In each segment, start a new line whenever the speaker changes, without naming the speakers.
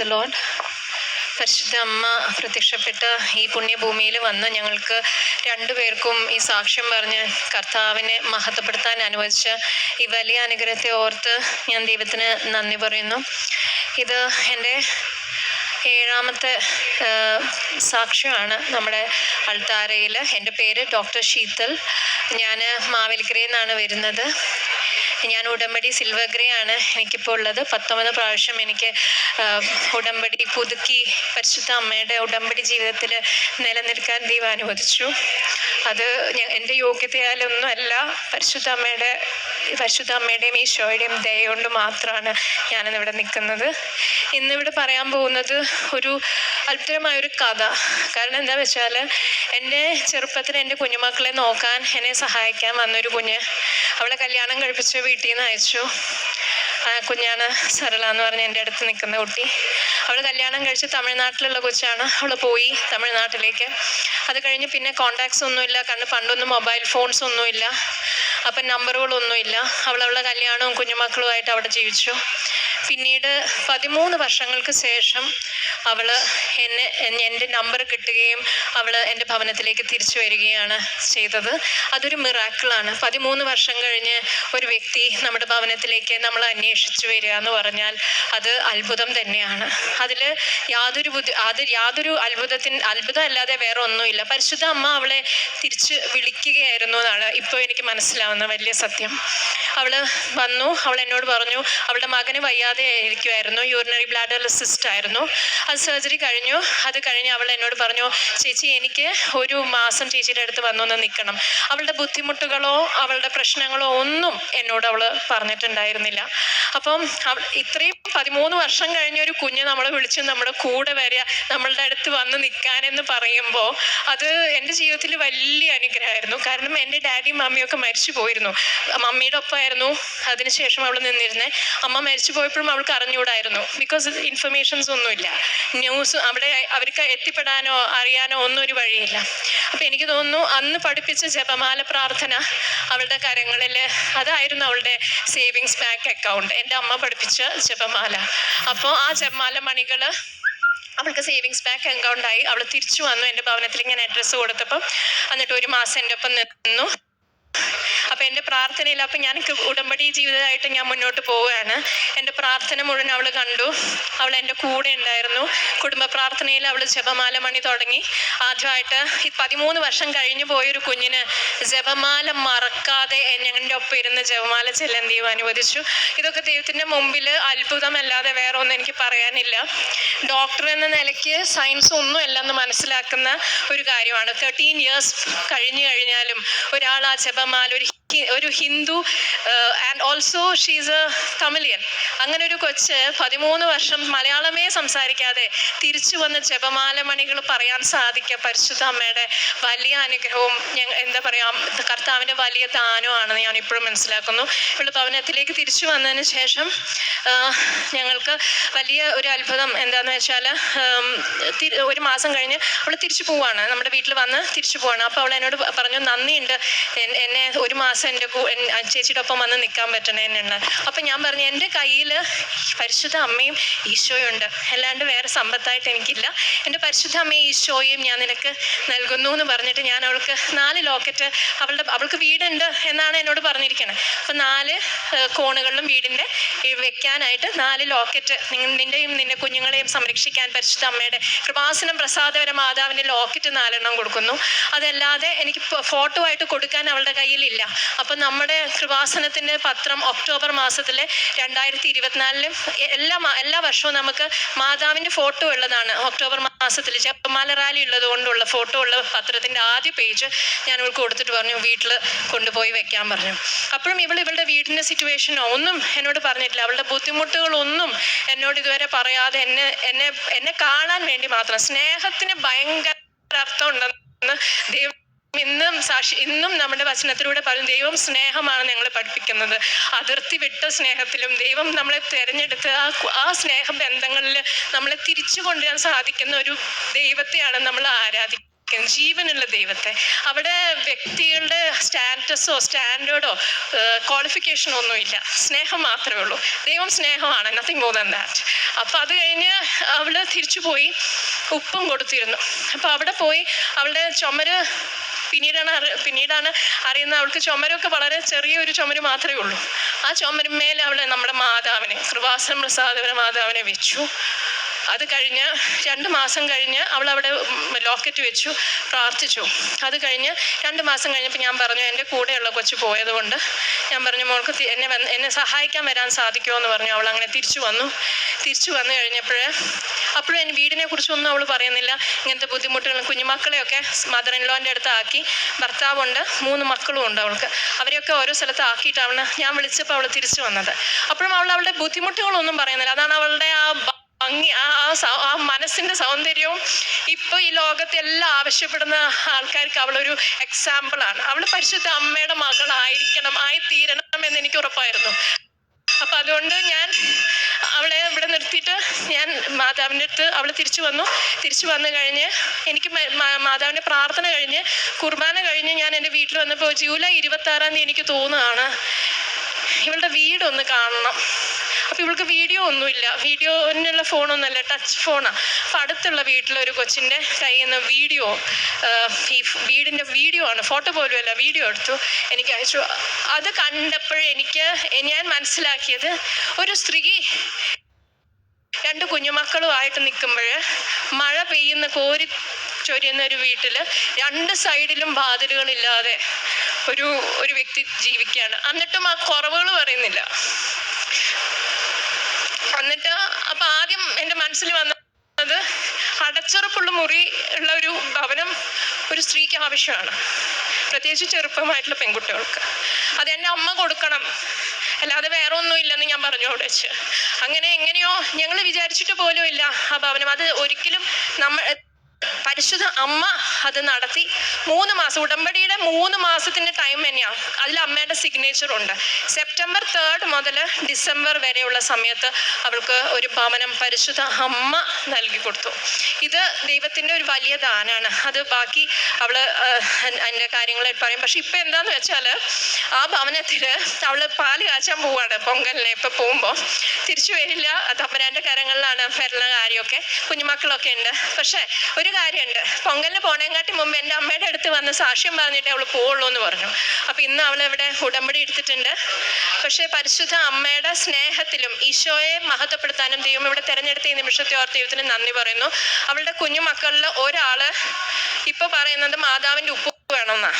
Price load പരിശുദ്ധ അമ്മ പ്രത്യക്ഷപ്പെട്ട ഈ പുണ്യഭൂമിയിൽ വന്ന് ഞങ്ങൾക്ക് രണ്ടുപേർക്കും ഈ സാക്ഷ്യം പറഞ്ഞ് കർത്താവിനെ മഹത്വപ്പെടുത്താൻ അനുവദിച്ച ഈ വലിയ അനുഗ്രഹത്തെ ഓർത്ത് ഞാൻ ദൈവത്തിന് നന്ദി പറയുന്നു. ഇത് എന്റെ ഏഴാമത്തെ സാക്ഷ്യമാണ് നമ്മുടെ അൾത്താരയിൽ. എന്റെ പേര് ഡോക്ടർ ശീതൽ. ഞാൻ മാവേലിക്കരയിൽ നിന്നാണ് വരുന്നത്. ഞാൻ ഉടമ്പടി സിൽവർ ഗ്രേ ആണ് എനിക്കിപ്പോൾ ഉള്ളത്. പത്തൊമ്പത് പ്രാവശ്യം എനിക്ക് ഉടമ്പടി പുതുക്കി പരിശുദ്ധ അമ്മയുടെ ഉടമ്പടി ജീവിതത്തിൽ നിലനിൽക്കാൻ ദൈവം അനുവദിച്ചു. അത് എന്റെ യോഗ്യതയാലൊന്നും അല്ല പരിശുദ്ധ അമ്മയുടെ പരിശുദ്ധ അമ്മയുടെയും ഈശോയുടെയും ദയകൊണ്ട് മാത്രമാണ് ഞാനിന്ന് ഇവിടെ നിൽക്കുന്നത്. ഇന്നിവിടെ പറയാൻ പോകുന്നത് ഒരു അത്ഭുതമായ ഒരു കഥ. കാരണം എന്താ വെച്ചാൽ എന്റെ ചെറുപ്പത്തിൽ എന്റെ കുഞ്ഞുമക്കളെ നോക്കാൻ എന്നെ സഹായിക്കാൻ വന്നൊരു കുഞ്ഞ്. അവളെ കല്യാണം കഴിപ്പിച്ച് വീട്ടിൽ നിന്ന് അയച്ചു. ആ കുഞ്ഞാണ് സരള എന്ന് പറഞ്ഞ എന്റെ അടുത്ത് നിൽക്കുന്ന കുട്ടി. അവൾ കല്യാണം കഴിച്ച് തമിഴ്നാട്ടിലുള്ള കൊച്ചാണ്. അവൾ പോയി തമിഴ്നാട്ടിലേക്ക്. അത് കഴിഞ്ഞ് പിന്നെ കോണ്ടാക്ട്സ് ഒന്നുമില്ല കണ്ട് പണ്ടൊന്നും മൊബൈൽ ഫോൺസ് ഒന്നുമില്ല അപ്പം നമ്പറുകളൊന്നുമില്ല അവൾ കല്യാണവും കുഞ്ഞുമക്കളുമായിട്ട് അവിടെ ജീവിച്ചു. പിന്നീട് പതിമൂന്ന് വർഷങ്ങൾക്ക് ശേഷം അവൾ എന്നെ എന്റെ നമ്പർ കിട്ടുകയും അവൾ എന്റെ ഭവനത്തിലേക്ക് തിരിച്ചു വരികയാണ് ചെയ്തത്. അതൊരു മിറാക്കിളാണ് പതിമൂന്ന് വർഷം കഴിഞ്ഞ് ഒരു വ്യക്തി നമ്മുടെ ഭവനത്തിലേക്ക് നമ്മൾ അന്വേഷിച്ചു വരിക എന്ന് പറഞ്ഞാൽ അത് അത്ഭുതം തന്നെയാണ്. അതിൽ യാതൊരു ബുദ്ധി അത് യാതൊരു അത്ഭുതത്തിന് അത്ഭുതം അല്ലാതെ വേറെ ഒന്നുമില്ല. പരിശുദ്ധ അമ്മ അവളെ തിരിച്ച് വിളിക്കുകയായിരുന്നു എന്നാണ് ഇപ്പോൾ എനിക്ക് മനസ്സിലാവുന്ന വലിയ സത്യം. അവൾ വന്നു. അവൾ എന്നോട് പറഞ്ഞു അവളുടെ മകന് വയ്യാതെ ഇരിക്കുമായിരുന്നു യൂറിനറി ബ്ലാഡർ സിസ്റ്റ് ആയിരുന്നു. അത് സർജറി കഴിഞ്ഞു. അത് കഴിഞ്ഞ് അവൾ എന്നോട് പറഞ്ഞു ചേച്ചി എനിക്ക് ഒരു മാസം ചേച്ചിയുടെ അടുത്ത് വന്നൊന്ന് നിൽക്കണം. അവളുടെ ബുദ്ധിമുട്ടുകളോ അവളുടെ പ്രശ്നങ്ങളോ ഒന്നും എന്നോട് അവൾ പറഞ്ഞിട്ടുണ്ടായിരുന്നില്ല. അപ്പം അവൾ ഇത്രയും പതിമൂന്ന് വർഷം കഴിഞ്ഞ ഒരു കുഞ്ഞ് നമ്മളെ വിളിച്ച് നമ്മുടെ കൂടെ വരിക നമ്മളുടെ അടുത്ത് വന്ന് നിൽക്കാനെന്ന് പറയുമ്പോൾ അത് എന്റെ ജീവിതത്തിൽ വലിയ അനുഗ്രഹമായിരുന്നു. കാരണം എന്റെ ഡാഡിയും മമ്മിയും ഒക്കെ മരിച്ചു പോയിരുന്നു. മമ്മിയുടെ ഒപ്പമായിരുന്നു അതിനുശേഷം അവൾ നിന്നിരുന്നത് അമ്മ മരിച്ചു പോയപ്പോഴും അവൾക്ക് അറിഞ്ഞുകൂടായിരുന്നു. ബിക്കോസ് ഇൻഫർമേഷൻസ് ഒന്നുമില്ല. ന്യൂസ് അവിടെ അവർക്ക് എത്തിപ്പെടാനോ അറിയാനോ ഒന്നും ഒരു വഴിയില്ല. അപ്പം എനിക്ക് തോന്നുന്നു അന്ന് പഠിപ്പിച്ച ജപമാല പ്രാർത്ഥന അവളുടെ കരങ്ങളിൽ അതായിരുന്നു അവളുടെ സേവിങ്സ് ബാങ്ക് അക്കൗണ്ട് എന്റെ അമ്മ പഠിപ്പിച്ച ജപമാല. അപ്പോൾ ആ ജപമാല മണികൾ അവൾക്ക് സേവിങ്സ് ബാങ്ക് അക്കൗണ്ടായി അവൾ തിരിച്ചു വന്നു. എന്റെ ഭവനത്തിൽ ഇങ്ങനെ അഡ്രസ്സ് കൊടുത്തപ്പം എന്നിട്ട് ഒരു മാസം എന്റെ ഒപ്പം നിന്നു. അപ്പം എന്റെ പ്രാർത്ഥനയിൽ അപ്പം ഞാൻ ഉടമ്പടി ജീവിതമായിട്ട് ഞാൻ മുന്നോട്ട് പോവുകയാണ്. എന്റെ പ്രാർത്ഥന മുഴുവൻ അവൾ കണ്ടു. അവൾ എന്റെ കൂടെ ഉണ്ടായിരുന്നു. കുടുംബ പ്രാർത്ഥനയിൽ അവൾ ജപമാല മണി തുടങ്ങി. ആദ്യമായിട്ട് ഈ പതിമൂന്ന് വർഷം കഴിഞ്ഞു പോയൊരു കുഞ്ഞിന് ജപമാല മറക്കാതെ ഞങ്ങളുടെ ഒപ്പം ഇരുന്ന് ജപമാല ചെല്ലാൻ ദൈവം അനുവദിച്ചു. ഇതൊക്കെ ദൈവത്തിന്റെ മുമ്പിൽ അത്ഭുതമല്ലാതെ വേറെ ഒന്നും എനിക്ക് പറയാനില്ല. ഡോക്ടർ എന്ന നിലയ്ക്ക് സയൻസ് ഒന്നും അല്ലെന്ന് മനസ്സിലാക്കുന്ന ഒരു കാര്യമാണ്. തേർട്ടീൻ ഇയേഴ്സ് കഴിഞ്ഞു കഴിഞ്ഞാലും ഒരാൾ ആ ജപമാല ഒരു ഒരു Hindu and also she's a Tamilian അങ്ങനെ ഒരു കൊച്ച് പതിമൂന്ന് വർഷം മലയാളമേ സംസാരിക്കാതെ തിരിച്ചു വന്ന് ജപമാല മണികൾ പറയാൻ സാധിക്കുക പരിശുദ്ധ അമ്മയുടെ വലിയ അനുഗ്രഹവും എന്താ പറയുക കർത്താവിന്റെ വലിയ ദാനമാണെന്ന് ഞാൻ ഇപ്പോഴും മനസ്സിലാക്കുന്നു. ഇവിടെ ഭവനത്തിലേക്ക് തിരിച്ചു വന്നതിന് ശേഷം ഞങ്ങൾക്ക് വലിയ ഒരു അത്ഭുതം എന്താണെന്ന് വെച്ചാൽ ഒരു മാസം കഴിഞ്ഞ് അവൾ തിരിച്ചു പോവാണ്. നമ്മുടെ വീട്ടിൽ വന്ന് തിരിച്ചു പോവാണ്. അപ്പോൾ അവൾ എന്നോട് പറഞ്ഞു നന്ദിയുണ്ട്. എന്നെ ഒരു മാസം എന്റെ കൂ എൻ- ആ ചേച്ചിയുടെ ഒപ്പം വന്ന് നിൽക്കാൻ പറ്റണേനുള്ള അപ്പം ഞാൻ പറഞ്ഞു എന്റെ കയ്യിൽ പരിശുദ്ധ അമ്മയും ഈശോയും ഉണ്ട്. അല്ലാണ്ട് വേറെ സമ്പത്തായിട്ട് എനിക്കില്ല. എന്റെ പരിശുദ്ധ അമ്മയും ഈശോയും ഞാൻ നിനക്ക് നൽകുന്നു എന്ന് പറഞ്ഞിട്ട് ഞാൻ അവൾക്ക് നാല് ലോക്കറ്റ് അവളുടെ അവൾക്ക് വീടുണ്ട് എന്നാണ് എന്നോട് പറഞ്ഞിരിക്കുന്നത് അപ്പം നാല് കോണുകളിലും വീടിന്റെ വെക്കാനായിട്ട് നാല് ലോക്കറ്റ് നിന്റെയും നിന്റെ കുഞ്ഞുങ്ങളെയും സംരക്ഷിക്കാൻ പരിശുദ്ധ അമ്മയുടെ കൃപാസനം പ്രസാദപര മാതാവിന്റെ ലോക്കറ്റ് നാലെണ്ണം കൊടുക്കുന്നു. അതല്ലാതെ എനിക്ക് ഫോട്ടോ ആയിട്ട് കൊടുക്കാൻ അവളുടെ കയ്യിലില്ല. അപ്പം നമ്മുടെ കൃപാസനത്തിന്റെ പത്രം ഒക്ടോബർ മാസത്തിലെ രണ്ടായിരത്തി ഇരുപത്തിനാലിലും എല്ലാ എല്ലാ വർഷവും നമുക്ക് മാതാവിന്റെ ഫോട്ടോ ഉള്ളതാണ് ഒക്ടോബർ മാസത്തിൽ ജപമാല റാലി ഉള്ളത് കൊണ്ടുള്ള ഫോട്ടോ ഉള്ള പത്രത്തിന്റെ ആദ്യ പേജ് ഞാൻ ഇവൾക്ക് കൊടുത്തിട്ട് പറഞ്ഞു വീട്ടിൽ കൊണ്ടുപോയി വെക്കാൻ പറഞ്ഞു. അപ്പോഴും ഇവൾ ഇവളുടെ വീടിന്റെ സിറ്റുവേഷനോ ഒന്നും എന്നോട് പറഞ്ഞിട്ടില്ല. അവളുടെ ബുദ്ധിമുട്ടുകളൊന്നും എന്നോട് ഇതുവരെ പറയാതെ എന്നെ എന്നെ എന്നെ കാണാൻ വേണ്ടി മാത്രം സ്നേഹത്തിന് ഭയങ്കര അർത്ഥം ഉണ്ടെന്ന് ദൈവം ഇന്നും സാക്ഷി ഇന്നും നമ്മുടെ വചനത്തിലൂടെ പറയും ദൈവം സ്നേഹമാണ് ഞങ്ങളെ പഠിപ്പിക്കുന്നത്. അതിർത്തി വിട്ട സ്നേഹത്തിലും ദൈവം നമ്മളെ തിരഞ്ഞെടുത്ത് ആ ആ സ്നേഹ ബന്ധങ്ങളിൽ നമ്മളെ തിരിച്ചു കൊണ്ടുവരാൻ സാധിക്കുന്ന ഒരു ദൈവത്തെയാണ് നമ്മൾ ആരാധിക്കുന്നത്. ജീവനുള്ള ദൈവത്തെ. അവിടെ വ്യക്തികളുടെ സ്റ്റാറ്റസോ സ്റ്റാൻഡേർഡോ ക്വാളിഫിക്കേഷനോ ഒന്നുമില്ല. സ്നേഹം മാത്രമേ ഉള്ളൂ. ദൈവം സ്നേഹമാണ്. നത്തിങ് മോർ ദാൻ ദാറ്റ് അപ്പോൾ അത് കഴിഞ്ഞ് അവൾ തിരിച്ചു പോയി ഉപ്പും കൊടുത്തിരുന്നു. അപ്പോൾ അവിടെ പോയി അവളുടെ ചുമര് പിന്നീടാണ് പിന്നീടാണ് അറിയുന്നത് അവൾക്ക് ചുമരൊക്കെ വളരെ ചെറിയ ഒരു ചുമര് മാത്രമേ ഉള്ളൂ. ആ ചുമരുമേൽ അവൾ നമ്മുടെ മാതാവിനെ കൃപാസനം പ്രസാദപര മാതാവിനെ വെച്ചു. അത് കഴിഞ്ഞ് രണ്ട് മാസം കഴിഞ്ഞ് അവൾ അവിടെ ലോക്കറ്റ് വെച്ചു പ്രാർത്ഥിച്ചു. അത് കഴിഞ്ഞ് രണ്ട് മാസം കഴിഞ്ഞപ്പോൾ ഞാൻ പറഞ്ഞു എന്റെ കൂടെയുള്ള കൊച്ചു പോയതുകൊണ്ട് ഞാൻ പറഞ്ഞു മോൾക്ക് എന്നെ വന്ന് എന്നെ സഹായിക്കാൻ വരാൻ സാധിക്കുമോ? എന്ന് പറഞ്ഞു. അവൾ അങ്ങനെ തിരിച്ചു വന്നു. തിരിച്ചു വന്നു കഴിഞ്ഞപ്പോൾ അപ്പോഴും എന്റെ വീടിനെ കുറിച്ചൊന്നും അവൾ പറയുന്നില്ല. ഇങ്ങനത്തെ ബുദ്ധിമുട്ടുകൾ കുഞ്ഞുമക്കളെയൊക്കെ മദർ ഇൻ ലോന്റെ അടുത്ത് ആക്കി. ഭർത്താവുണ്ട് മൂന്ന് മക്കളും ഉണ്ട് അവൾക്ക്. അവരെയൊക്കെ ഓരോ സ്ഥലത്ത് ആക്കിയിട്ടാണ് ഞാൻ വിളിച്ചപ്പോൾ അവൾ തിരിച്ചു വന്നത്. അപ്പോഴും അവൾ അവളുടെ ബുദ്ധിമുട്ടുകളൊന്നും പറയുന്നില്ല. അതാണ് അവളുടെ ആ ഭംഗി ആ ആ മനസ്സിന്റെ സൗന്ദര്യവും ഇപ്പൊ ഈ ലോകത്തെല്ലാം ആവശ്യപ്പെടുന്ന ആൾക്കാർക്ക് അവളൊരു എക്സാമ്പിൾ ആണ്. അവൾ പരിശുദ്ധ അമ്മയുടെ മകളായിരിക്കണം ആയി തീരണം എന്ന് എനിക്ക് ഉറപ്പായിരുന്നു. അപ്പൊ അതുകൊണ്ട് ഞാൻ അവളെ ഇവിടെ നിർത്തിയിട്ട് ഞാൻ മാതാവിന്റെ അടുത്ത് അവൾ തിരിച്ചു വന്നു. തിരിച്ചു വന്നു കഴിഞ്ഞ് എനിക്ക് മാതാവിന്റെ പ്രാർത്ഥന കഴിഞ്ഞ് കുർബാന കഴിഞ്ഞ് ഞാൻ എന്റെ വീട്ടിൽ വന്നപ്പോൾ ജൂലൈ ഇരുപത്തി ആറാം തീയതി എനിക്ക് തോന്നുകയാണ് ഇവളുടെ വീടൊന്ന് കാണണം. അപ്പോൾ ഇവൾക്ക് വീഡിയോ ഒന്നുമില്ല. വീഡിയോനുള്ള ഫോണൊന്നുമല്ല ടച്ച് ഫോണാണ് അപ്പോൾ അടുത്തുള്ള വീട്ടിലൊരു കൊച്ചിന്റെ കയ്യിൽ നിന്ന് വീഡിയോ ഈ വീടിന്റെ വീഡിയോ ആണ്. ഫോട്ടോ പോലും അല്ല വീഡിയോ എടുത്തു. എനിക്ക് അയച്ചു. അത് കണ്ടപ്പോഴെനിക്ക് ഞാൻ മനസ്സിലാക്കിയത് ഒരു സ്ത്രീ രണ്ട് കുഞ്ഞുമക്കളുമായിട്ട് നിൽക്കുമ്പോൾ മഴ പെയ്യുന്ന കോരി ചൊരിയുന്ന ഒരു വീട്ടിൽ രണ്ട് സൈഡിലും വാതിലുകളില്ലാതെ ഒരു ഒരു വ്യക്തി ജീവിക്കുകയാണ്. എന്നിട്ടും ആ കുറവുകൾ പറയുന്നില്ല. എന്നിട്ട് അപ്പൊ ആദ്യം എന്റെ മനസ്സിൽ വന്നത് അടച്ചുറപ്പുള്ള മുറി ഉള്ള ഒരു ഭവനം ഒരു സ്ത്രീക്ക് ആവശ്യമാണ്. പ്രത്യേകിച്ച് ചെറുപ്പമായിട്ടുള്ള പെൺകുട്ടികൾക്ക്. അത് എന്റെ അമ്മ കൊടുക്കണം. അല്ലാതെ വേറെ ഒന്നും ഇല്ലെന്ന് ഞാൻ പറഞ്ഞു അവിടെ വെച്ച്. അങ്ങനെ എങ്ങനെയോ ഞങ്ങൾ വിചാരിച്ചിട്ട് പോലും ഇല്ല ആ ഭവനം. അത് ഒരിക്കലും നമ്മൾ പരിശുദ്ധ അമ്മ അത് നടത്തി മൂന്ന് മാസം ഉടമ്പടിയുടെ മൂന്ന് മാസത്തിന്റെ ടൈം തന്നെയാണ് അതിൽ അമ്മയുടെ സിഗ്നേച്ചർ ഉണ്ട്. സെപ്റ്റംബർ തേർഡ് മുതൽ ഡിസംബർ വരെയുള്ള സമയത്ത് അവൾക്ക് ഒരു ഭവനം പരിശുദ്ധ അമ്മ നൽകി കൊടുത്തു. ഇത് ദൈവത്തിന്റെ ഒരു വലിയ ദാനാണ്. അത് ബാക്കി അവൾ അതിന്റെ കാര്യങ്ങൾ പറയും. പക്ഷെ ഇപ്പൊ എന്താന്ന് വെച്ചാൽ ആ ഭവനത്തിൽ അവൾ പാൽ കാച്ചാൻ പോവാണ് പൊങ്കലിനെ ഇപ്പൊ പോകുമ്പോ. തിരിച്ചു വരില്ല. തമ്പരാന്റെ കരങ്ങളിലാണ് വരുന്ന കാര്യമൊക്കെ. കുഞ്ഞുമക്കളൊക്കെ ഉണ്ട്. പക്ഷെ ഒരു കാര്യമുണ്ട്. പൊങ്കലിന് പോണേങ്കാട്ടി മുമ്പ് എന്റെ അമ്മയുടെ അടുത്ത് വന്ന് സാക്ഷ്യം പറഞ്ഞിട്ടേ അവൾ പോവുള്ളൂ എന്ന് പറഞ്ഞു. അപ്പൊ ഇന്ന് അവൾ ഇവിടെ ഉടമ്പടി എടുത്തിട്ടുണ്ട്. പക്ഷേ പരിശുദ്ധ അമ്മയുടെ സ്നേഹത്തിലും ഈശോയെ മഹത്വപ്പെടുത്താനും ദൈവം ഇവിടെ തെരഞ്ഞെടുത്ത ഈ നിമിഷത്തെ ഓർത്ത് ദൈവത്തിന് നന്ദി പറയുന്നു. അവളുടെ കുഞ്ഞുമക്കളിൽ ഒരാൾ ഇപ്പൊ പറയുന്നത് മാതാവിന്റെ ഉപ്പ് വേണമെന്നാ.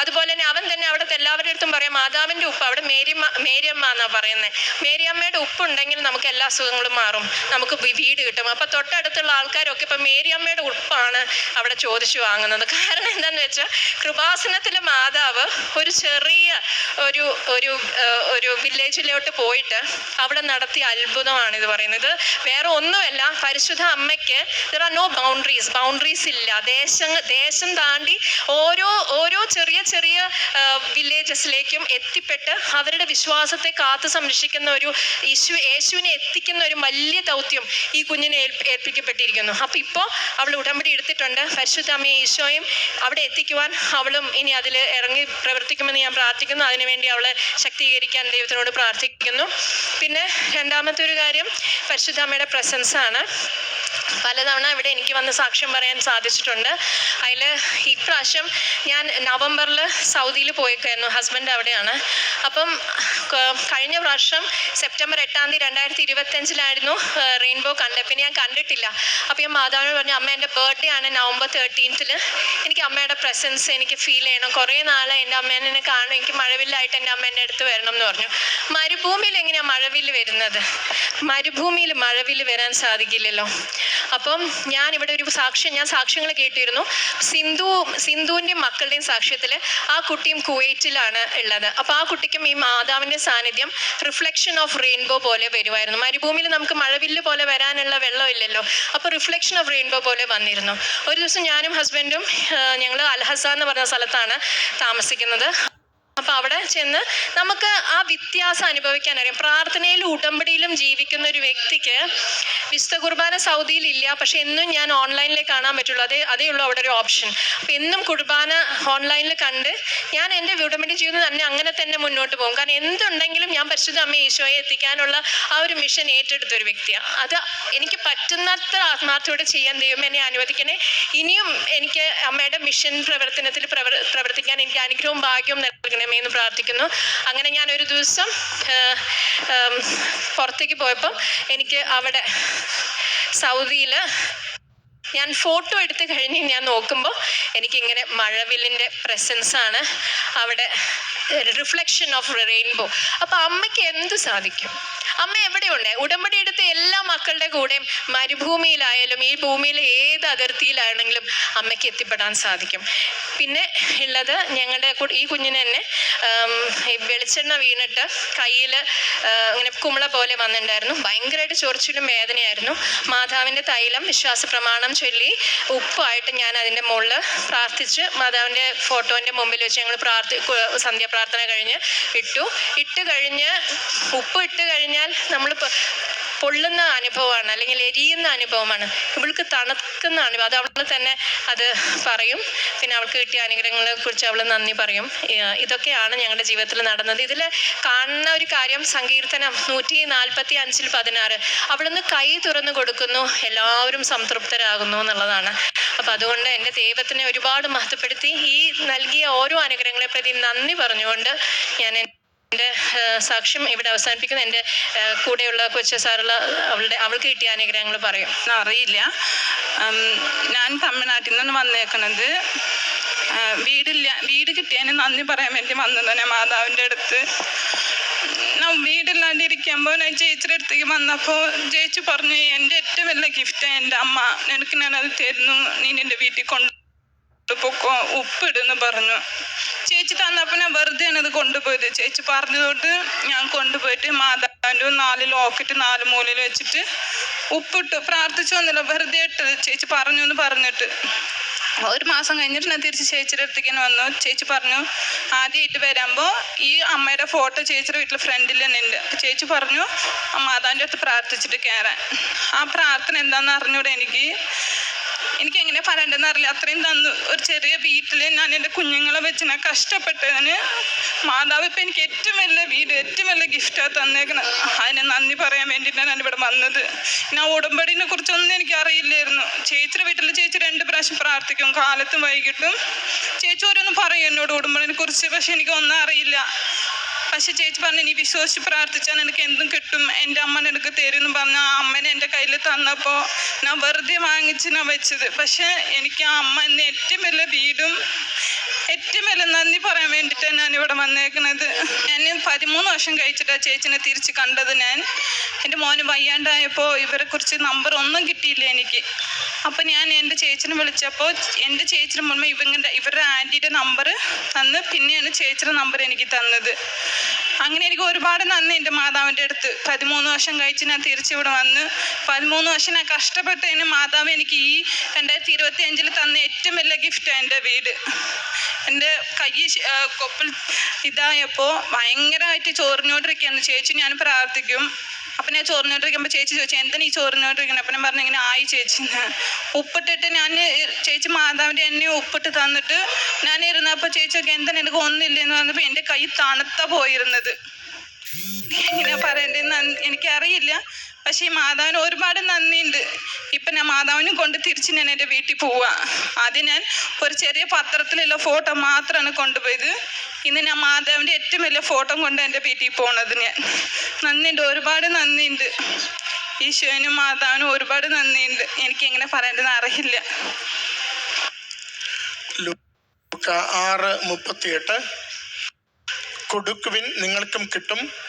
അതുപോലെ തന്നെ അവൻ തന്നെ അവിടുത്തെ എല്ലാവരുടെ അടുത്തും പറയാം മാതാവിന്റെ ഉപ്പ് അവിടെ മേരിയമ്മ മേരിയമ്മ എന്നാ പറയുന്നത് മേരിയമ്മയുടെ ഉപ്പ് ഉണ്ടെങ്കിൽ നമുക്ക് എല്ലാ അസുഖങ്ങളും മാറും. നമുക്ക് വീട് കിട്ടും. അപ്പൊ തൊട്ടടുത്തുള്ള ആൾക്കാരൊക്കെ ഇപ്പൊ മേരിയമ്മയുടെ ഉപ്പാണ് അവിടെ ചോദിച്ചു വാങ്ങുന്നത്. കാരണം എന്താന്ന് വെച്ചാൽ കൃപാസനത്തിലെ മാതാവ് ഒരു ചെറിയ ഒരു ഒരു ഒരു വില്ലേജിലോട്ട് പോയിട്ട് അവിടെ നടത്തിയ അത്ഭുതമാണ് ഇത് പറയുന്നത് വേറെ ഒന്നുമല്ല പരിശുദ്ധ അമ്മയ്ക്ക് there are no boundaries boundaries ഇല്ല. ദേശങ്ങൾ ദേശം താണ്ടി ഓരോ ഓരോ ചെറിയ ചെറിയ വില്ലേജസിലേക്കും എത്തിപ്പെട്ട് അവരുടെ വിശ്വാസത്തെ കാത്തു സംരക്ഷിക്കുന്ന ഒരു യേശു യേശുവിനെ എത്തിക്കുന്ന ഒരു വലിയ ദൗത്യം ഈ കുഞ്ഞിനെ ഏൽപ്പ- ഏൽപ്പിക്കപ്പെട്ടിരിക്കുന്നു. അപ്പൊ ഇപ്പോൾ അവൾ ഉടമ്പടി എടുത്തിട്ടുണ്ട്. പരിശുദ്ധ അമ്മയെ ഈശോയും അവിടെ എത്തിക്കുവാൻ അവളും ഇനി അതിൽ ഇറങ്ങി പ്രവർത്തിക്കുമെന്ന് ഞാൻ പ്രാർത്ഥിക്കുന്നു. അതിനുവേണ്ടി അവളെ ശക്തീകരിക്കാൻ ദൈവത്തിനോട് പ്രാർത്ഥിക്കുന്നു. പിന്നെ രണ്ടാമത്തെ ഒരു കാര്യം പരിശുദ്ധ അമ്മയുടെ പ്രസൻസ് ആണ് പലതവണ ഇവിടെ എനിക്ക് വന്ന് സാക്ഷ്യം പറയാൻ സാധിച്ചിട്ടുണ്ട്. അതിൽ ഇപ്രാവശ്യം ഞാൻ നവംബറിൽ സൗദിയിൽ പോയേക്കായിരുന്നു ഹസ്ബൻഡ് അവിടെയാണ്. അപ്പം കഴിഞ്ഞ പ്രാവശ്യം സെപ്റ്റംബർ എട്ടാം തീയതി രണ്ടായിരത്തി ഇരുപത്തഞ്ചിലായിരുന്നു റെയിൻബോ കണ്ടത്. പിന്നെ ഞാൻ കണ്ടിട്ടില്ല. അപ്പം ഞാൻ മാതാവിനോട് പറഞ്ഞു അമ്മ എന്റെ ബർത്ത്ഡേ ആണ് നവംബർ തേർട്ടീൻത്തിൽ എനിക്ക് അമ്മയുടെ പ്രസൻസ് എനിക്ക് ഫീൽ ചെയ്യണം. കുറേ നാളായി എന്റെ അമ്മേനെ കാണും എനിക്ക് മഴവില്ലായിട്ട് എന്റെ അമ്മ എന്റെ അടുത്ത് വരണം എന്ന് പറഞ്ഞു. മരുഭൂമിയിൽ എങ്ങനെയാണ് മഴവില്ല് വരുന്നത്? മരുഭൂമിയിൽ മഴവില്ല് വരാൻ സാധിക്കില്ലല്ലോ. അപ്പം ഞാൻ ഇവിടെ ഒരു സാക്ഷ്യം ഞാൻ സാക്ഷ്യങ്ങൾ കേട്ടിരുന്നു. സിന്ധു സിന്ധുവിന്റെ മക്കളുടെയും സാക്ഷ്യത്തിൽ ആ കുട്ടിയും കുവൈറ്റിലാണ് ഉള്ളത്. അപ്പോൾ ആ കുട്ടിക്കും ഈ മാതാവിന്റെ സാന്നിധ്യം റിഫ്ലക്ഷൻ ഓഫ് റെയിൻബോ പോലെ വരുമായിരുന്നു. മരുഭൂമിയിൽ നമുക്ക് മഴവില്ല് പോലെ വരാനുള്ള വെള്ളം ഇല്ലല്ലോ. അപ്പോൾ റിഫ്ലക്ഷൻ ഓഫ് റെയിൻബോ പോലെ വന്നിരുന്നു. ഒരു ദിവസം ഞാനും ഹസ്ബൻഡും ഞങ്ങൾ അൽഹസ എന്ന് പറഞ്ഞ സ്ഥലത്താണ് താമസിക്കുന്നത്. അപ്പൊ അവിടെ ചെന്ന് നമുക്ക് ആ വ്യത്യാസം അനുഭവിക്കാൻ അറിയാം. പ്രാർത്ഥനയിലും ഉടമ്പടിയിലും ജീവിക്കുന്ന ഒരു വ്യക്തിക്ക് വിശുദ്ധ കുർബാന സൗദിയിൽ ഇല്ല. പക്ഷെ എന്നും ഞാൻ ഓൺലൈനിൽ കാണാൻ പറ്റുള്ളൂ. അതേ അതേ ഉള്ളൂ അവിടെ ഒരു ഓപ്ഷൻ. അപ്പം എന്നും കുർബാന ഓൺലൈനിൽ കണ്ട് ഞാൻ എന്റെ വിടമിടി ജീവിതം തന്നെ അങ്ങനെ തന്നെ മുന്നോട്ട് പോകും. കാരണം എന്തുണ്ടെങ്കിലും ഞാൻ പരിശുദ്ധ അമ്മ ഈശോയെ എത്തിക്കാനുള്ള ആ ഒരു മിഷൻ ഏറ്റെടുത്ത ഒരു വ്യക്തിയാണ് അത് എനിക്ക് പറ്റുന്നത്ര ആത്മാർത്ഥയോടെ ചെയ്യാൻ ദൈവം എന്നെ അനുവദിക്കണേ. ഇനിയും എനിക്ക് അമ്മയുടെ മിഷൻ പ്രവർത്തനത്തിൽ പ്രവർ പ്രവർത്തിക്കാൻ എനിക്ക് അനുഗ്രഹവും ഭാഗ്യവും നൽകണമേ എന്ന് പ്രാർത്ഥിക്കുന്നു. അങ്ങനെ ഞാൻ ഒരു ദിവസം പുറത്തേക്ക് പോയപ്പം എനിക്ക് അവിടെ സൗദിയിൽ ഞാൻ ഫോട്ടോ എടുത്ത് കഴിഞ്ഞ് ഞാൻ നോക്കുമ്പോൾ എനിക്കിങ്ങനെ മഴവില്ലിന്റെ പ്രസൻസ് ആണ്. അവിടെ റിഫ്ലക്ഷൻ ഓഫ് റെയിൻബോ അപ്പോൾ അമ്മയ്ക്ക് എന്ത് സാധിക്കും? അമ്മ എവിടെയുണ്ട്? ഉടമ്പടി എടുത്ത എല്ലാ മക്കളുടെ കൂടെയും മരുഭൂമിയിലായാലും ഈ ഭൂമിയിലെ ഏത് അതിർത്തിയിലാണെങ്കിലും അമ്മയ്ക്ക് എത്തിപ്പെടാൻ സാധിക്കും. പിന്നെ ഉള്ളത് ഞങ്ങളുടെ ഈ കുഞ്ഞിന് തന്നെ വെളിച്ചെണ്ണ വീണിട്ട് കയ്യിൽ ഇങ്ങനെ കുമിള പോലെ വന്നിട്ടുണ്ടായിരുന്നു. ഭയങ്കരമായിട്ട് ചൊറിച്ചിലും വേദനയായിരുന്നു. മാതാവിന്റെ തൈലം വിശ്വാസ പ്രമാണം ചൊല്ലി ഉപ്പായിട്ട് ഞാൻ അതിന്റെ മുകളിൽ പ്രാർത്ഥിച്ച് മാതാവിന്റെ ഫോട്ടോന്റെ മുമ്പിൽ വെച്ച് ഞങ്ങൾ പ്രാർത്ഥി സന്ധ്യാപ്രാർത്ഥന കഴിഞ്ഞ് ഇട്ടു. ഇട്ട് കഴിഞ്ഞ് ഉപ്പ് ഇട്ട് കഴിഞ്ഞാൽ നമ്മൾ പൊള്ളുന്ന അനുഭവമാണ് അല്ലെങ്കിൽ എരിയുന്ന അനുഭവമാണ്. ഇവൾക്ക് തണുക്കുന്ന അനുഭവം അത് അവൾ തന്നെ അത് പറയും. പിന്നെ അവൾക്ക് കിട്ടിയ അനുഗ്രഹങ്ങളെ കുറിച്ച് അവൾ നന്ദി പറയും. ഇതൊക്കെയാണ് ഞങ്ങളുടെ ജീവിതത്തിൽ നടന്നത്. ഇതിൽ കാണുന്ന ഒരു കാര്യം സങ്കീർത്തനം നൂറ്റി നാൽപ്പത്തി അഞ്ചിൽ പതിനാറ്. അവിടുന്ന് കൈ തുറന്നു കൊടുക്കുന്നു എല്ലാവരും സംതൃപ്തരാകുന്നു എന്നുള്ളതാണ്. അപ്പം അതുകൊണ്ട് എന്റെ ദൈവത്തിനെ ഒരുപാട് മഹത്വപ്പെടുത്തി ഈ നൽകിയ ഓരോ അനുഗ്രഹങ്ങളെ പ്രതി നന്ദി പറഞ്ഞുകൊണ്ട് ഞാൻ എന്റെ സാക്ഷ്യം ഇവിടെ അവസാനിപ്പിക്കുന്നു എന്റെ കൂടെയുള്ള കൊച്ചു സാറുള്ള അവളുടെ അവൾക്ക് കിട്ടിയ അനുഗ്രഹങ്ങൾ പറയും.
അറിയില്ല. ഞാൻ തമിഴ്നാട്ടിൽ നിന്നാണ് വന്നേക്കുന്നത് വീടില്ല വീട് കിട്ടിയതിന് നന്ദി പറയാൻ വേണ്ടി വന്നതാണ് മാതാവിന്റെ അടുത്ത്. ഞാൻ വീടില്ലാണ്ടിരിക്കുമ്പോൾ ഞാൻ ചേച്ചിയുടെ അടുത്തേക്ക് വന്നപ്പോൾ ചേച്ചി പറഞ്ഞു എന്റെ ഏറ്റവും വലിയ ഗിഫ്റ്റ് എന്റെ അമ്മ നിനക്ക് ഞാനത് തരുന്നു. നീ എന്റെ വീട്ടിൽ കൊണ്ട് പൊക്കോ ഉപ്പിടുന്ന് പറഞ്ഞു. ചേച്ചി തന്നപ്പോൾ ഞാൻ വെറുതെയാണ് അത് കൊണ്ടുപോയത്. ചേച്ചി പറഞ്ഞതുകൊണ്ട് ഞാൻ കൊണ്ടുപോയിട്ട് മാതാവിന്റെ നാല് ലോക്കറ്റ് നാല് മൂലയിൽ വെച്ചിട്ട് ഉപ്പിട്ടു പ്രാർത്ഥിച്ചൊന്നുമില്ല വെറുതെ ഇട്ടത് ചേച്ചി പറഞ്ഞു എന്ന് പറഞ്ഞിട്ട്. ഒരു മാസം കഴിഞ്ഞിട്ട് ഞാൻ തിരിച്ച് ചേച്ചിയുടെ അടുത്തേക്ക് തന്നെ വന്നു. ചേച്ചി പറഞ്ഞു ആദ്യമായിട്ട് വരുമ്പോൾ ഈ അമ്മയുടെ ഫോട്ടോ ചേച്ചിയുടെ വീട്ടിൽ ഫ്രണ്ടിൽ തന്നെ ഉണ്ട്. ചേച്ചി പറഞ്ഞു മാതാവിന്റെ അടുത്ത് പ്രാർത്ഥിച്ചിട്ട് കയറാൻ ആ പ്രാർത്ഥന എന്താണെന്ന് അറിഞ്ഞൂടെ എനിക്ക്? എനിക്ക് എങ്ങനെ പറയണ്ടെന്ന് അറിയില്ല. അത്രയും തന്നു. ഒരു ചെറിയ വീട്ടിൽ ഞാൻ എന്റെ കുഞ്ഞുങ്ങളെ വെച്ച് ഞാൻ കഷ്ടപ്പെട്ടതിന് മാതാവ് ഇപ്പം എനിക്ക് ഏറ്റവും വലിയ വീട് ഏറ്റവും വലിയ ഗിഫ്റ്റാണ് തന്നേക്കുന്നത് അതിനെ നന്ദി പറയാൻ വേണ്ടിയിട്ടാണ് ഞാൻ ഇവിടെ വന്നത്. ഞാൻ ഉടമ്പടിനെ കുറിച്ചൊന്നും എനിക്ക് അറിയില്ലായിരുന്നു. ചേച്ചിയുടെ വീട്ടിൽ ചേച്ചി രണ്ട് പ്രാവശ്യം പ്രാർത്ഥിക്കും. കാലത്തും വൈകിട്ടും ചേച്ചി ഓരോന്നും പറയും എന്നോട് ഉടമ്പടിനെ കുറിച്ച്. പക്ഷെ എനിക്ക് ഒന്നും അറിയില്ല. പക്ഷെ ചേച്ചി പറഞ്ഞു നീ വിശ്വസിച്ച് പ്രാർത്ഥിച്ചാൽ നിനക്ക് എന്തും കിട്ടും. എന്റെ അമ്മ നിനക്ക് തരും എന്ന് പറഞ്ഞ ആ തന്നപ്പോൾ ഞാൻ വെറുതെ വാങ്ങിച്ച് ഞാൻ വെച്ചത്. പക്ഷേ എനിക്ക് ആ അമ്മ എന്നെ ഏറ്റവും വലിയ വീടും ഏറ്റവും വലിയ നന്ദി പറയാൻ വേണ്ടിയിട്ടാണ് ഞാൻ ഇവിടെ വന്നേക്കുന്നത് ഞാൻ പതിമൂന്ന് വർഷം കഴിച്ചിട്ടാണ് ചേച്ചിനെ തിരിച്ച് കണ്ടത് ഞാൻ. എന്റെ മോന് വയ്യാണ്ടായപ്പോൾ ഇവരെക്കുറിച്ച് നമ്പർ ഒന്നും കിട്ടിയില്ല എനിക്ക്. അപ്പം ഞാൻ എന്റെ ചേച്ചിനെ വിളിച്ചപ്പോൾ എന്റെ ചേച്ചിന് മുൻപ് ഇവങ്ങളുടെ ഇവരുടെ ആന്റിയുടെ നമ്പർ തന്ന് പിന്നെയാണ് ചേച്ചിയുടെ നമ്പർ എനിക്ക് തന്നത്. അങ്ങനെ എനിക്ക് ഒരുപാട് നന്ദി എന്റെ മാതാവിന്റെ അടുത്ത്. പതിമൂന്ന് വർഷം കഴിച്ച് ഞാൻ തിരിച്ചിവിടെ വന്ന് പതിമൂന്ന് വർഷം ഞാൻ കഷ്ടപ്പെട്ടതിന് മാതാവ് എനിക്ക് ഈ രണ്ടായിരത്തി ഇരുപത്തി അഞ്ചിൽ തന്ന ഏറ്റവും വലിയ ഗിഫ്റ്റാണ് എന്റെ വീട്. എന്റെ കൈ കൊപ്പിൽ ഇതായപ്പോൾ ഭയങ്കരമായിട്ട് ചോറിഞ്ഞോണ്ടിരിക്കുകയാണ് ചേച്ചി ഞാൻ പ്രാർത്ഥിക്കും. അപ്പം ഞാൻ ചോറിഞ്ഞോണ്ടിരിക്കുമ്പോൾ ചേച്ചി ചോദിച്ചു എന്തിനാ ഈ ചോറിനോട്ടിരിക്കുന്നത് അപ്പം ഞാൻ പറഞ്ഞു ഇങ്ങനെ ആയി ചേച്ചി. ഉപ്പിട്ടിട്ട് ഞാൻ ചേച്ചി മാതാവിന്റെ എന്നെ ഉപ്പിട്ട് തന്നിട്ട് ഞാൻ ഇരുന്നപ്പോൾ ചേച്ചിയൊക്കെ എന്താ എനിക്ക് ഒന്നില്ല എന്ന് പറഞ്ഞപ്പോൾ എന്റെ കൈ തണുത്ത പോയിരുന്നത്. എങ്ങനെയാ പറയണ്ടെന്ന് എനിക്കറിയില്ല. പക്ഷേ ഈ മാതാവിന് ഒരുപാട് നന്ദിയുണ്ട്. ഇപ്പം ഞാൻ മാതാവിനും കൊണ്ട് തിരിച്ച് ഞാൻ എന്റെ വീട്ടിൽ പോവാ. ആദ്യം ഞാൻ ഒരു ചെറിയ പത്രത്തിലുള്ള ഫോട്ടോ മാത്രമാണ് കൊണ്ടുപോയത്. ഇന്ന് ഞാൻ മാതാവിന്റെ ഏറ്റവും വലിയ ഫോട്ടോ കൊണ്ട് എന്റെ വീട്ടിൽ പോണത് ഞാൻ. നന്ദിയുണ്ട് ഒരുപാട് നന്ദിയുണ്ട്. ഈശോനും മാതാവിനും ഒരുപാട് നന്ദിയുണ്ട്. എനിക്ക് എങ്ങനെ പറയേണ്ടതെന്ന് അറിയില്ല.
ആറ് മുപ്പത്തിയെട്ട്. കൊടുക്കുവിൻ നിങ്ങൾക്കും കിട്ടും.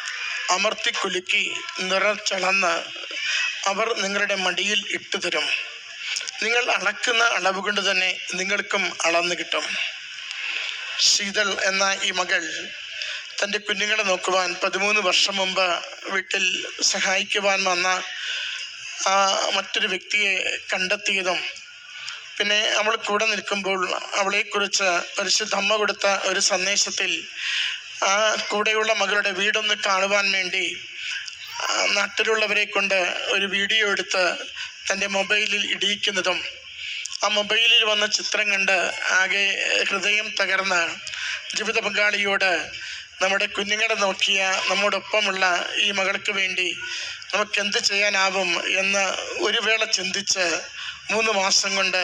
അമർത്തി കുലുക്കി നിറച്ചളന്ന് അവർ നിങ്ങളുടെ മടിയിൽ ഇട്ടുതരും. നിങ്ങൾ അളക്കുന്ന അളവ് കൊണ്ട് തന്നെ നിങ്ങൾക്കും അളന്നു കിട്ടും. ശീതൾ എന്ന ഈ മകൾ തന്റെ കുഞ്ഞുങ്ങളെ നോക്കുവാൻ പതിമൂന്ന് വർഷം മുമ്പ് വീട്ടിൽ സഹായിക്കുവാൻ വന്ന ആ മറ്റൊരു വ്യക്തിയെ കണ്ടെത്തിയതും പിന്നെ അവൾ കൂടെ നിൽക്കുമ്പോൾ അവളെക്കുറിച്ച് പരിശുദ്ധമ്മ കൊടുത്ത ഒരു സന്ദേശത്തിൽ ആ കൂടെയുള്ള മകളുടെ വീടൊന്ന് കാണുവാൻ വേണ്ടി നാട്ടിലുള്ളവരെ കൊണ്ട് ഒരു വീഡിയോ എടുത്ത് തന്റെ മൊബൈലിൽ ഇടിയിക്കുന്നതും ആ മൊബൈലിൽ വന്ന ചിത്രം കണ്ട് ആകെ ഹൃദയം തകർന്ന് ജീവിത പങ്കാളിയോട് നമ്മുടെ കുഞ്ഞുങ്ങളെ നോക്കിയ നമ്മോടൊപ്പമുള്ള ഈ മകൾക്ക് വേണ്ടി നമുക്ക് എന്ത് ചെയ്യാനാവും എന്ന് ഒരു വേള ചിന്തിച്ച് മൂന്ന് മാസം കൊണ്ട്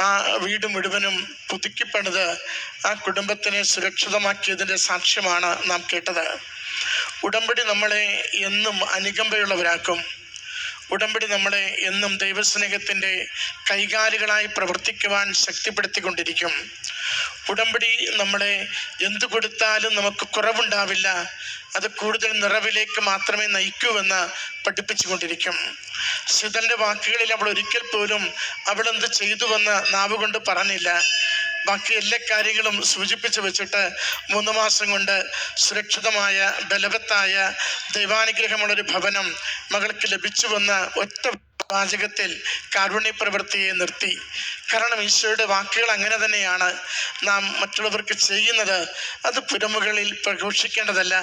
ആ വീട് മുഴുവനും പുതുക്കിപ്പണിത് ആ കുടുംബത്തിനെ സുരക്ഷിതമാക്കിയതിന്റെ സാക്ഷ്യമാണ് നാം കേട്ടത്. ഉടമ്പടി നമ്മളെ എന്നും അനുകമ്പയുള്ളവരാക്കും. ഉടമ്പടി നമ്മളെ എന്നും ദൈവസ്നേഹത്തിന്റെ കൈകാലുകളായി പ്രവർത്തിക്കുവാൻ ശക്തിപ്പെടുത്തിക്കൊണ്ടിരിക്കും. ഉടമ്പടി നമ്മളെ എന്തു കൊടുത്താലും നമുക്ക് കുറവുണ്ടാവില്ല. അത് കൂടുതൽ നിറവിലേക്ക് മാത്രമേ നയിക്കൂവെന്ന് പഠിപ്പിച്ചുകൊണ്ടിരിക്കും. സുധന്റെ വാക്കുകളിൽ അവൾ ഒരിക്കൽ പോലും അവളെന്ത് ചെയ്തുവെന്ന് നാവ് കൊണ്ട് പറഞ്ഞില്ല. ബാക്കി എല്ലാ കാര്യങ്ങളും സൂചിപ്പിച്ചു വെച്ചിട്ട് മൂന്ന് മാസം കൊണ്ട് സുരക്ഷിതമായ ബലവത്തായ ദൈവാനുഗ്രഹമുള്ളൊരു ഭവനം മകൾക്ക് ലഭിച്ചുവെന്ന് ഒറ്റ വാചകത്തിൽ കാരുണ്യ പ്രവൃത്തിയെ നിർത്തി. കാരണം ഈശോയുടെ വാക്കുകൾ അങ്ങനെ തന്നെയാണ് നാം മറ്റുള്ളവർക്ക് ചെയ്യുന്നത്. അത് പുരമുകളിൽ പ്രഘോഷിക്കേണ്ടതല്ല.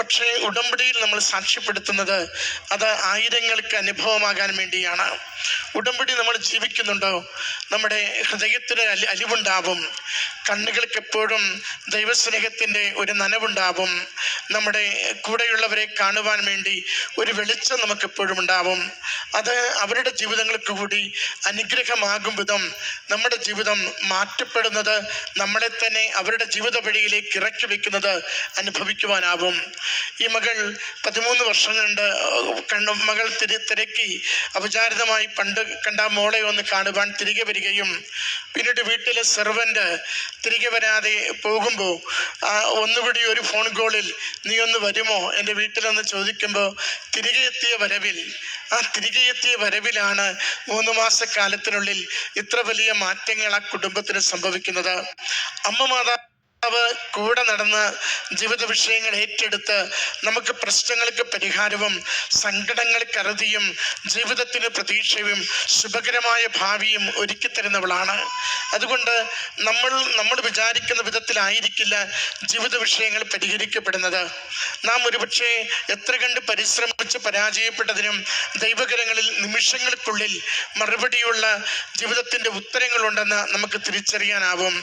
പക്ഷേ ഉടമ്പടിയിൽ നമ്മൾ സാക്ഷ്യപ്പെടുത്തുന്നത് അത് ആയിരങ്ങൾക്ക് അനുഭവമാകാൻ വേണ്ടിയാണ്. ഉടമ്പടി നമ്മൾ ജീവിക്കുന്നുണ്ടോ? നമ്മുടെ ഹൃദയത്തിന് അലി അലിവുണ്ടാവും. കണ്ണുകൾക്ക് എപ്പോഴും ദൈവസ്നേഹത്തിന്റെ ഒരു നനവുണ്ടാവും. നമ്മുടെ കൂടെയുള്ളവരെ കാണുവാൻ വേണ്ടി ഒരു വെളിച്ചം നമുക്ക് എപ്പോഴും ഉണ്ടാവും. അത് അവരുടെ ജീവിതങ്ങൾക്ക് കൂടി അനുഗ്രഹമാകും വിധം നമ്മുടെ ജീവിതം മാറ്റപ്പെടുന്നത് നമ്മളെ തന്നെ അവരുടെ ജീവിത വഴിയിലേക്ക് ഇറക്കി വെക്കുന്നത് അനുഭവിക്കുവാനാവും. ഈ മകൾ പതിമൂന്ന് വർഷം കണ്ട് കണ്ട മകൾ തിരി തിരക്കി അപചാരിതമായി പണ്ട് കണ്ട മോളെ ഒന്ന് കാണുവാൻ തിരികെ വരികയും പിന്നീട് വീട്ടിലെ സെർവന്റ് തിരികെ വരാതെ പോകുമ്പോൾ ഒന്നുകൂടി ഒരു ഫോൺ കോളിൽ നീ ഒന്ന് വരുമോ? എന്റെ വീട്ടിലൊന്ന് ചോദിക്കുമ്പോൾ തിരികെ എത്തിയ വരവിൽ ആ തിരികെ എത്തിയ വരവിലാണ് മൂന്ന് മാസക്കാലത്തിനുള്ളിൽ ഇത്ര വലിയ മാറ്റങ്ങൾ ആ കുടുംബത്തിന് സംഭവിക്കുന്നത്. അമ്മ മാതാ കൂടെ നടന്ന് ജീവിത വിഷയങ്ങൾ ഏറ്റെടുത്ത് നമുക്ക് പ്രശ്നങ്ങൾക്ക് പരിഹാരവും സങ്കടങ്ങൾക്ക് അറുതിയും ജീവിതത്തിന് പ്രതീക്ഷയും ശുഭകരമായ ഭാവിയും ഒരുക്കി തരുന്നവളാണ്. അതുകൊണ്ട് നമ്മൾ നമ്മൾ വിചാരിക്കുന്ന വിധത്തിലായിരിക്കില്ല ജീവിത വിഷയങ്ങൾ പരിഹരിക്കപ്പെടുന്നത്. നാം ഒരുപക്ഷെ എത്ര കണ്ട് പരിശ്രമിച്ച് പരാജയപ്പെട്ടതിനും ദൈവകരങ്ങളിൽ നിമിഷങ്ങൾക്കുള്ളിൽ മറുപടിയുള്ള ജീവിതത്തിന്റെ ഉത്തരങ്ങളുണ്ടെന്ന് നമുക്ക് തിരിച്ചറിയാനാവും.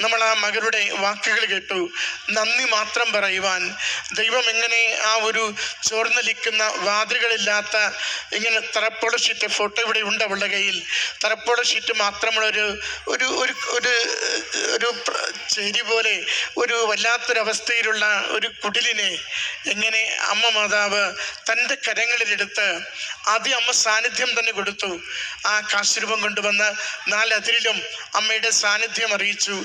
നമ്മൾ ആ മകളുടെ വാക്കുകൾ കേട്ടു. നന്ദി മാത്രം പറയുവാൻ. ദൈവം എങ്ങനെ ആ ഒരു ചോർന്നലിക്കുന്ന വാതിലുകളില്ലാത്ത ഇങ്ങനെ തറപ്പോട് ഷീറ്റ് ഫോട്ടോ ഇവിടെ ഉണ്ട് അവളുടെ കയ്യിൽ. തറപ്പോട് ഷീറ്റ് മാത്രമുള്ള ഒരു ഒരു ഒരു ഒരു ഒരു ചേരി പോലെ ഒരു വല്ലാത്തൊരവസ്ഥയിലുള്ള ഒരു കുടിലിനെ എങ്ങനെ അമ്മ മാതാവ് തന്റെ കരങ്ങളിലെടുത്ത് ആദ്യം അമ്മ സാന്നിധ്യം തന്നെ കൊടുത്തു. ആ കാശുരൂപം കൊണ്ടുവന്ന് നാലതിരിലും അമ്മയുടെ സാന്നിധ്യം അറിയിച്ചു.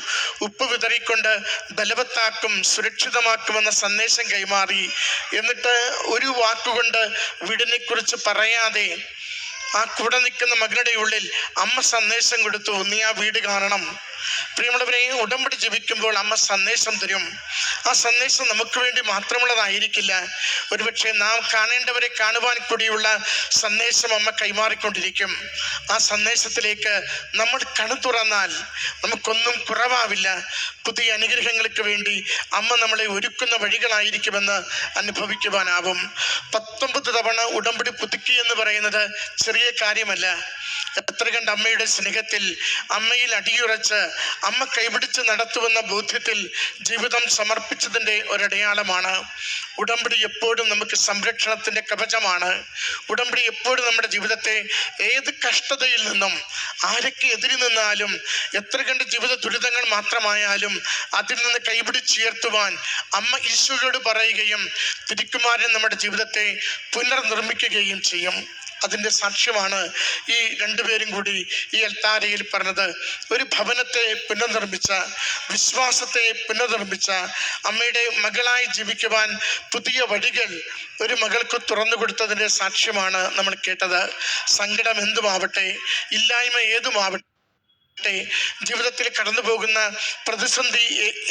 ഉപ്പ് വിതറിക്കൊണ്ട് ബലവത്താക്കും സുരക്ഷിതമാക്കുമെന്ന സന്ദേശം കൈമാറി. എന്നിട്ട് ഒരു വാക്കുകൊണ്ട് വീടിനെക്കുറിച്ച് പറയാതെ ആ കൂടെ നിൽക്കുന്ന മകളുടെ ഉള്ളിൽ അമ്മ സന്ദേശം കൊടുത്തു നീ ആ വീട് കാണണം. പ്രിയമുള്ളവരെ ഉടമ്പടി ജപിക്കുമ്പോൾ അമ്മ സന്ദേശം തരും. ആ സന്ദേശം നമുക്ക് വേണ്ടി മാത്രമുള്ളതായിരിക്കില്ല. ഒരുപക്ഷെ നാം കാണേണ്ടവരെ കാണുവാൻ കൂടിയുള്ള സന്ദേശം അമ്മ കൈമാറിക്കൊണ്ടിരിക്കും. ആ സന്ദേശത്തിലേക്ക് നമ്മൾ കണു തുറന്നാൽ നമുക്കൊന്നും കുറവാവില്ല. പുതിയ അനുഗ്രഹങ്ങൾക്ക് വേണ്ടി അമ്മ നമ്മളെ ഒരുക്കുന്ന വഴികളായിരിക്കുമെന്ന് അനുഭവിക്കുവാനാവും. പത്തൊമ്പത് തവണ ഉടമ്പടി പുതുക്കി എന്ന് പറയുന്നത് ചെറിയ കാര്യമല്ല. എത്ര കണ്ട് അമ്മയുടെ സ്നേഹത്തിൽ അമ്മയിൽ അടിയുറച്ച് അമ്മ കൈപിടിച്ച് നടത്തുമെന്ന ബോധ്യത്തിൽ ജീവിതം സമർപ്പിച്ചതിന്റെ ഒരടയാളമാണ്. ഉടമ്പടി എപ്പോഴും നമുക്ക് സംരക്ഷണത്തിന്റെ കവചമാണ്. ഉടമ്പടി എപ്പോഴും നമ്മുടെ ജീവിതത്തെ ഏത് കഷ്ടതയിൽ നിന്നും ആരൊക്കെ എതിരി നിന്നാലും എത്ര കണ്ട് ജീവിത ദുരിതങ്ങൾ മാത്രമായാലും അതിൽ നിന്ന് കൈപിടിച്ചുയർത്തുവാൻ അമ്മ ഈശോയോട് പറയുകയും തിരുക്കുമാരൻ നമ്മുടെ ജീവിതത്തെ പുനർനിർമ്മിക്കുകയും ചെയ്യും. അതിന്റെ സാക്ഷ്യമാണ് ഈ രണ്ടുപേരും കൂടി ഈ അൽത്താരയിൽ പറഞ്ഞത്. ഒരു ഭവനത്തെ പുനർനിർമ്മിച്ച വിശ്വാസത്തെ പുനർനിർമ്മിച്ച അമ്മയുടെ മകളായി ജീവിക്കുവാൻ പുതിയ വഴികൾ ഒരു മകൾക്ക് തുറന്നു കൊടുത്തതിന്റെ സാക്ഷ്യമാണ് നമ്മൾ കേട്ടത്. സങ്കടം എന്തുമാവട്ടെ? ഇല്ലായ്മ ഏതുമാവട്ടെ? ആവട്ടെ ജീവിതത്തിൽ കടന്നു പോകുന്ന പ്രതിസന്ധി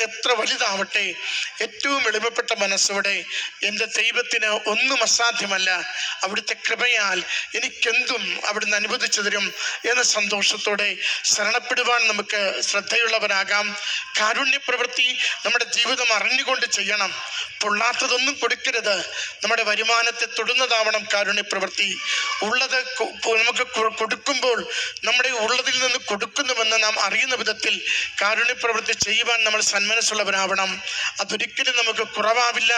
എത്ര വലുതാവട്ടെ ഏറ്റവും എളിമപ്പെട്ട മനസ്സോടെ എന്റെ ദൈവത്തിന് ഒന്നും അസാധ്യമല്ല. അവിടുത്തെ കൃപയാൽ എനിക്കെന്തും അവിടുന്ന് അനുവദിച്ചു തരും എന്ന സന്തോഷത്തോടെ ശരണപ്പെടുവാൻ നമുക്ക് ശ്രദ്ധയുള്ളവരാകാം. കാരുണ്യപ്രവൃത്തി നമ്മുടെ ജീവിതം അറിഞ്ഞുകൊണ്ട് ചെയ്യണം. പൊള്ളാത്തതൊന്നും കൊടുക്കരുത്. നമ്മുടെ വരുമാനത്തെ തൊടുന്നതാവണം കാരുണ്യപ്രവൃത്തി. ഉള്ളത് നമുക്ക് കൊടുക്കുമ്പോൾ നമ്മുടെ ഉള്ളതിൽ നിന്ന് കൊടുക്കുന്നുവെന്ന് നാം അറിയുന്ന വിധത്തിൽ കാരുണ്യപ്രവൃത്തി ചെയ്യുവാൻ നമ്മൾ സന്മനസ്സുള്ളവരാവണം അതൊരിക്കലും നമുക്ക് കുറവാവില്ല.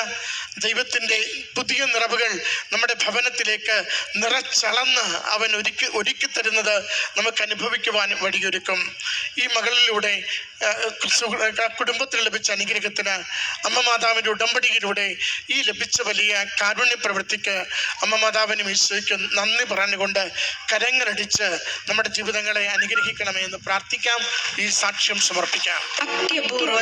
ദൈവത്തിന്റെ പുതിയ നിറവുകൾ നമ്മുടെ ഭവനത്തിലേക്ക് നിറച്ചളന്ന് അവൻ ഒരുക്കി ഒരുക്കി തരുന്നത് നമുക്ക് അനുഭവിക്കുവാൻ വഴിയൊരുക്കും. ഈ മകളിലൂടെ കുടുംബത്തിന് ലഭിച്ച അനുഗ്രഹത്തിന് അമ്മ മാതാവിന്റെ ഉടമ്പടിയിലൂടെ ഈ ലഭിച്ച വലിയ കാരുണ്യ പ്രവൃത്തിക്ക് അമ്മ മാതാവിനും ഈശോയ്ക്കും നന്ദി പറഞ്ഞുകൊണ്ട് കരങ്ങളടിച്ച് നമ്മുടെ ജീവിതങ്ങളെ അനുഗ്രഹിക്കണമേ എന്ന് പ്രാർത്ഥിക്കാം. ഈ സാക്ഷ്യം സമർപ്പിക്കാം.
അത്യപൂർവ